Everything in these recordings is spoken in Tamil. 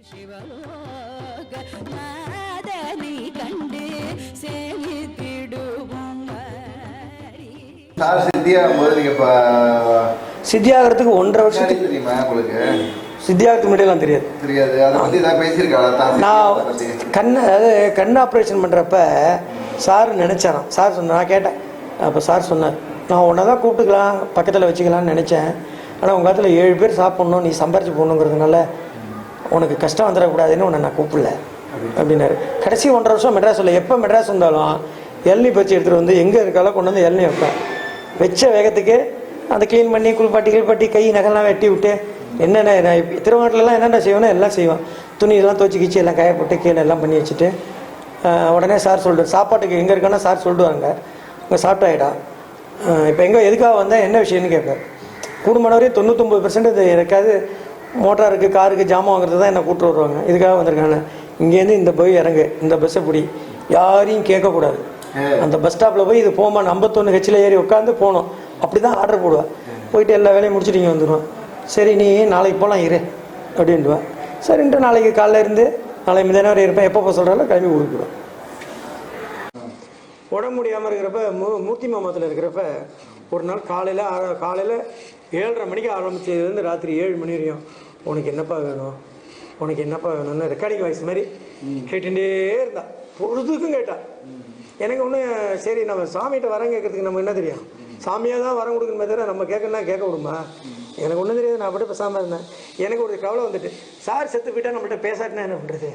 சிவலோக நாதனை கண்டு சேமித்திடுவோம் வாரி. சார் சித்தியா போது நீங்க இப்ப சித்தியாகிறதுக்கு ஒன்றரை வருஷத்துக்கு தெரியுமா உங்களுக்கு? சித்தியாகிறதுக்கு தெரியாது. தெரியாது. அதை பத்தி ஏதாவது பேசியிருக்காளா? தான் நான்? கண் அதாவது கண் ஆப்ரேஷன் பண்ணுறப்ப சார் நினச்சாராம். சார் சொன்ன நான் கேட்டேன். அப்போ சார் சொன்னார் நான் உன்னை தான் கூப்பிட்டுக்கலாம் பக்கத்தில் வச்சுக்கலாம்னு நினச்சேன். ஆனால் உங்கள் காலத்தில் ஏழு பேர் சாப்பிட்ணும் நீ சம்பாரிச்சு போகணுங்கிறதுனால உனக்கு கஷ்டம் வந்துடக்கூடாதுன்னு உன்னை நான் கூப்பிடல. அப்படின்னாரு. கடைசி ஒன்றரை வருஷம் மெட்ராஸ் இல்லை எப்போ மெட்ராஸ் வந்தாலும் இளநீ பச்சை எடுத்துகிட்டு வந்து எங்கே இருக்காலோ கொண்டு வந்து இளநீ வைப்பேன் வச்ச வேகத்துக்கு அதை க்ளீன் பண்ணி குளிப்பாட்டி கிளிப்பாட்டி கை நகலாம் வெட்டி விட்டு என்னென்ன நான் இப்ப திருவாட்டிலலாம் என்னென்ன செய்வேனோ எல்லாம் செய்வேன். துணி எல்லாம் துவச்சி கிச்சு எல்லாம் காய போட்டு கீழே எல்லாம் பண்ணி வச்சுட்டு உடனே சார் சொல்லிட்டு சாப்பாட்டுக்கு எங்கே இருக்கானா சார் சொல்லிடுவாங்க அங்கே சாப்பிட்டாயிடா இப்போ எங்கே எதுக்காக வந்தால் என்ன விஷயம்னு கேட்பேன் கூடுமானவரே தொண்ணூத்தொம்பது பர்சன்ட் இது எனக்காவது மோட்டாருக்கு காருக்கு ஜாமான் வாங்குறது தான் என்னை கூப்பிட்டு வருவாங்க. இதுக்காக வந்திருக்காங்க. இங்கேருந்து இந்த போய் இறங்கு. இந்த பஸ்ஸை பிடி. யாரையும் கேட்கக்கூடாது. அந்த பஸ் ஸ்டாப்பில் போய் இது போமா ஐம்பத்தொன்று ஹெச்சில் ஏறி உட்காந்து போகணும் அப்படி தான் ஆர்டர் போடுவேன் போயிட்டு எல்லா வேலையும் முடிச்சுட்டு இங்கே வந்துடுவேன் சரி நீ நாளைக்கு போகலாம் இரு அப்படின்ட்டுவேன் சரின்ட்டு நாளைக்கு காலைல இருந்து நாளைக்கு மிதன வரை இருப்பேன். எப்போ சொல்கிறாலும் கிளம்பி கொடுக்குவேன் உடம்பு முடியாமல் இருக்கிறப்ப மூ மூர்த்தி மாமத்தில் இருக்கிறப்ப ஒரு நாள் காலையில் காலையில் ஏழரை மணிக்கு ஆரம்பிச்சதுலேருந்து ராத்திரி ஏழு மணி வரையும் உனக்கு என்னப்பா வேணும்? உனக்கு என்னப்பா வேணும்னு ரெக்கார்டிங் வாய்ஸ் மாதிரி கேட்டுட்டே இருந்தா. பொழுதுக்கும் கேட்டா. எனக்கு ஒன்று சரி நம்ம சாமிகிட்ட வரம் கேட்கறதுக்கு நம்ம என்ன தெரியும்? சாமியாக தான் வரம் கொடுக்கணுமே தவிர நம்ம கேட்கணும்னா கேட்க விடுமா? எனக்கு ஒன்றும் தெரியாது நான் அப்படியே பேசாமல் இருந்தேன். எனக்கு ஒரு கவலை வந்துட்டு சார் செத்து போயிட்டா நம்மள்ட்ட பேசாட்டினா என்ன பண்ணுறது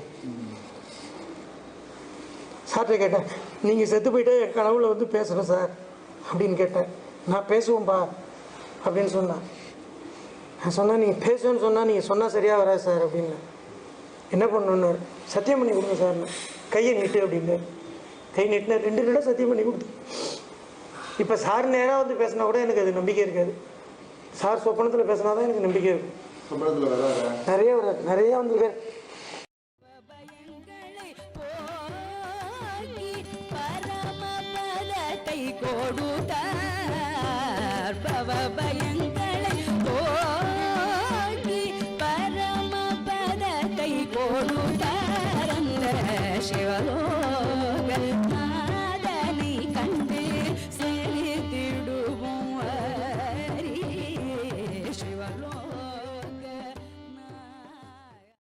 சார்கிட்ட கேட்டேன் நீங்கள் செத்து போயிட்டே என் கனவுல வந்து பேசணும் சார் அப்படின்னு கேட்டேன். நான் பேசுவோம்பா. அப்படின்னு சொன்னேன் நான் சொன்னேன் நீங்கள் பேசுவேன்னு சொன்னால் நீங்கள் சொன்னால் சரியாக வராது சார் அப்படின்னு. என்ன பண்ணணுன்னு சத்தியம் பண்ணி கொடுங்க சார் கையை நீட்டு அப்படின்னு. கை நீட்டின ரெண்டு நிமிடம் சத்தியம் பண்ணி கொடுத்து. இப்போ சார் நேராக வந்து பேசினா கூட எனக்கு அது நம்பிக்கை இருக்காது. சார் சொப்பனத்தில் பேசினா தான் எனக்கு நம்பிக்கை இருக்கும். நிறைய வராது? நிறைய வந்திருக்காரு. கொடுத்தார். பவ ఓదుతారన్న శివలో